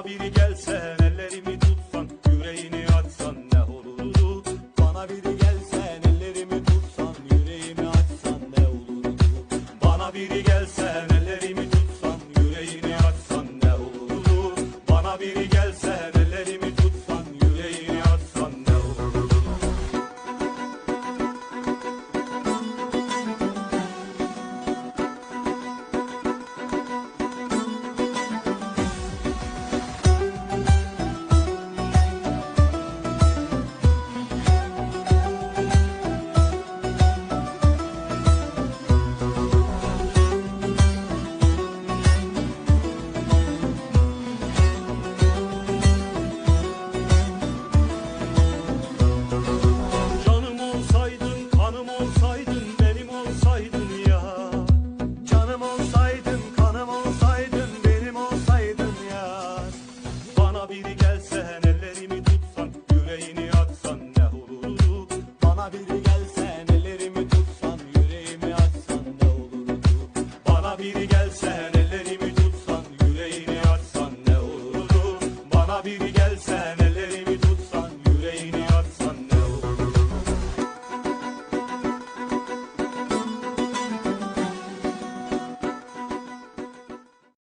Yanıma biri gelse ellerimi tutsan yüreğini açsan ne olurdu? Bana biri gelse ellerimi tutsan yüreğimi açsan ne olurdu? Bana biri gelse ellerimi tutsan yüreğini açsan ne olurdu? Bana biri gel biri gelsen ellerimi tutsan yüreğini atsan ne olurdu? Bana biri gelsen ellerimi tutsan yüreğimi atsan ne olurdu? Bana biri gelsen ellerimi tutsan yüreğini atsan ne olurdu? Bana biri gelsen